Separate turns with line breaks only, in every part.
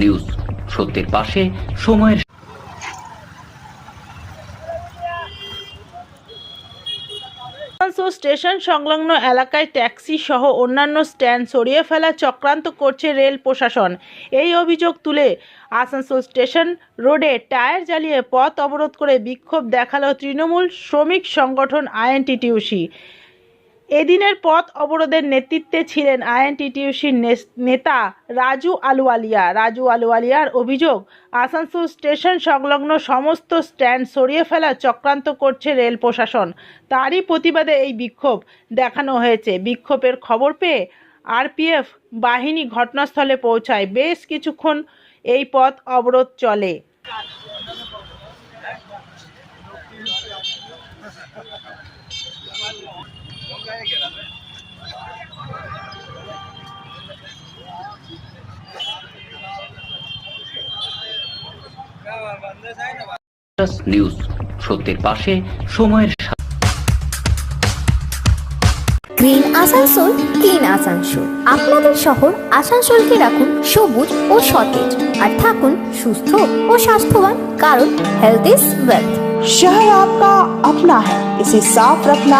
News. সত্যের পাশে সময়ের
স্টেশন সংলগ্ন এলাকায় ট্যাক্সি সহ অন্যান্য স্ট্যান্ড সরিয়ে ফেলা চক্রান্ত করছে রেল প্রশাসন। এই অভিযোগ তুলে আসানসোল স্টেশন রোডে টায়ার জ্বালিয়ে পথ অবরোধ করে বিক্ষোভ দেখাল তৃণমূল শ্রমিক সংগঠন আইএনটিটিউসি। এদিনের পথ অবরোধের নেতৃত্বে ছিলেন আইএনটিটিউসির নেতা রাজু আলুওয়ালিয়া। রাজু আলুওয়ালিয়ার অভিযোগ, আসানসোল স্টেশন সংলগ্ন সমস্ত স্ট্যান্ড সরিয়ে ফেলা চক্রান্ত করছে রেল প্রশাসন। তারই প্রতিবাদে এই বিক্ষোভ দেখানো হয়েছে। বিক্ষোভের খবর পেয়ে আরপিএফ বাহিনী ঘটনাস্থলে পৌঁছায়। বেশ কিছুক্ষণ এই পথ অবরোধ চলে।
নিউজ সত্যের পাশে সময়ের সাথে
গ্রিন আসানসোল ক্লিন আসানসোল আপনাদের শহর আসানসোলকে রাখুন সবুজ ও সতেজ আর থাকুন সুস্থ ও স্বাস্থ্যবান কারণ হেলথ ইজ ওয়েলথ
शहर आपका अपना है इसे साफ रखना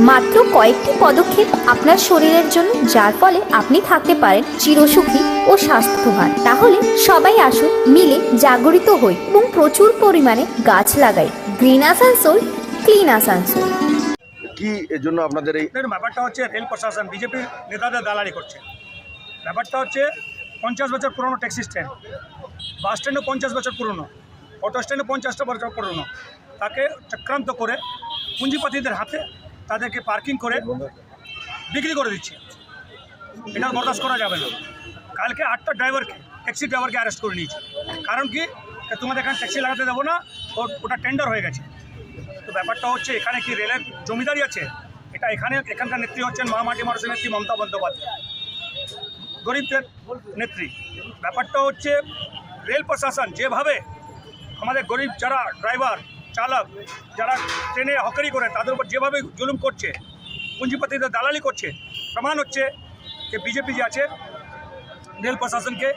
মাত্র কয়েকটি পদক্ষেপ আপনার শরীরের জন্য যার ফলে আপনি থাকতে পারেন চিরসুখী ও স্বাস্থ্যবান। তাহলে সবাই আসুন মিলে জাগরিত হই এবং প্রচুর পরিমাণে গাছ লাগাই। গ্রিন আসানসোল ক্লিন আসানসোল
কি এর জন্য আপনাদের এই
ব্যাপারটা হচ্ছে রেল প্রশাসন বিজেপির নেতাদের দালালি করছে। ব্যাপারটা হচ্ছে পঞ্চাশ বছর পুরনো ট্যাক্সি স্ট্যান্ড। বাস স্ট্যান্ডও পঞ্চাশ বছর পুরনো অটো স্ট্যান্ডও পঞ্চাশটা বছর পুরনো। তাকে চক্রান্ত করে পুঁজিপতিদের হাতে তাদেরকে পার্কিং করে বিক্রি করে দিচ্ছে। এটা বরদাস্ত করা যাবে না। কালকে আটটা ড্রাইভারকে ট্যাক্সি ড্রাইভারকে অ্যারেস্ট করে নিয়েছে। কারণ কি? তোমাদের এখানে ট্যাক্সি লাগাতে দেবো না ওটা টেন্ডার হয়ে গেছে। তো ব্যাপারটা হচ্ছে, এখানে কি রেলের জমিদারি আছে? এটা এখানে, এখানকার নেত্রী হচ্ছেন মহামাটি মানুষের নেত্রী মমতা বন্দ্যোপাধ্যায়। গরিবদের নেত্রী। ব্যাপারটা হচ্ছে, রেল প্রশাসন যেভাবে আমাদের গরিব যারা ড্রাইভার চালক যারা ট্রেনে হকারি করে, তাদের উপর যেভাবে জুলুম করছে পুঁজিপতিদের দালালি করছে, প্রমাণ হচ্ছে যে বিজেপি যে আছে, রেল প্রশাসনকে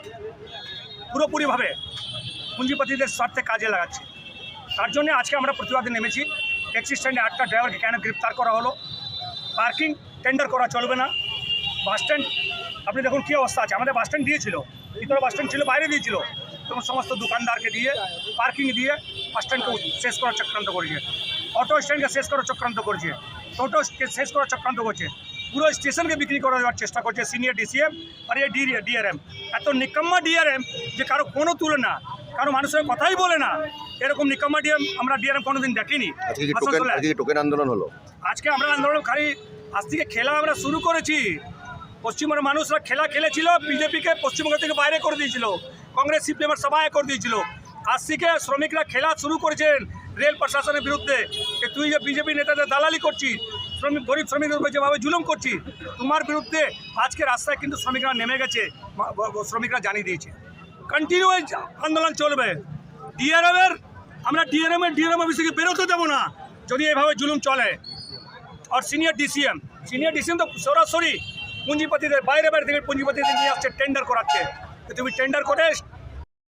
পুরোপুরিভাবে পুঁজিপতিদের স্বার্থে কাজে লাগাচ্ছে। তার জন্য আজকে আমরা প্রতিবাদে নেমেছি। ট্যাক্সি স্ট্যান্ডে আটটা ড্রাইভারকে কেন গ্রেপ্তার করা হলো? পার্কিং টেন্ডার করা চলবে না। বাস স্ট্যান্ড, আপনি দেখুন কী অবস্থা আছে। আমাদের বাস স্ট্যান্ড দিয়েছিল, ভিতরে বাস স্ট্যান্ড ছিল, বাইরে দিয়েছিল। তখন সমস্ত দোকানদারকে দিয়ে পার্কিং দিয়ে বাস স্ট্যান্ডকে শেষ করার চক্রান্ত করেছে। অটো স্ট্যান্ডকে শেষ করার চক্রান্ত করছে। টোটোকে শেষ করার চক্রান্ত করছে। পুরো স্টেশনকে বিক্রি করে দেওয়ার চেষ্টা করছে সিনিয়র ডিসিএম আর এই ডিআরএম এত নিকাম্মা ডিআরএম যে কারও কোনো তুলে না কারও মানুষের কথাই বলে না। এরকম নিকাম্মা ডিএম আমরা ডিআরএম কোনোদিন দেখিনি।
টোকেন আন্দোলন হলো?
আজকে আমরা আন্দোলন খালি আজ থেকে খেলা আমরা শুরু করেছি। পশ্চিমবঙ্গের মানুষরা খেলা খেলেছিল বিজেপিকে পশ্চিমবঙ্গ থেকে বাইরে করে দিয়েছিল। কংগ্রেস সিপিএমের সবাই করে দিয়েছিল। আজ থেকে শ্রমিকরা খেলা শুরু করেছেন রেল প্রশাসনের বিরুদ্ধে। যে তুই যে বিজেপি নেতাদের দালালি করছিস, শ্রমিক, গরিব শ্রমিকদের উপর যেভাবে জুলুম করছিস, তোমার বিরুদ্ধে আজকে রাস্তায় কিন্তু শ্রমিকরা নেমে গেছে শ্রমিকরা জানিয়ে দিয়েছে। কন্টিনিউ আন্দোলন চলবে। ডিআরএম এর, আমরা ডিআরএম এর ডিআরএম অফিস থেকে বেরোতে দেবো না, যদি এভাবে জুলুম চলে। আর সিনিয়র ডিসিএম সিনিয়র ডিসিএম তো সরাসরি পুঁজিপতিদের, বাইরে বাইরে থেকে পুঁজিপতিদের নিয়ে আসছে টেন্ডার করাচ্ছে। তুমি টেন্ডার করে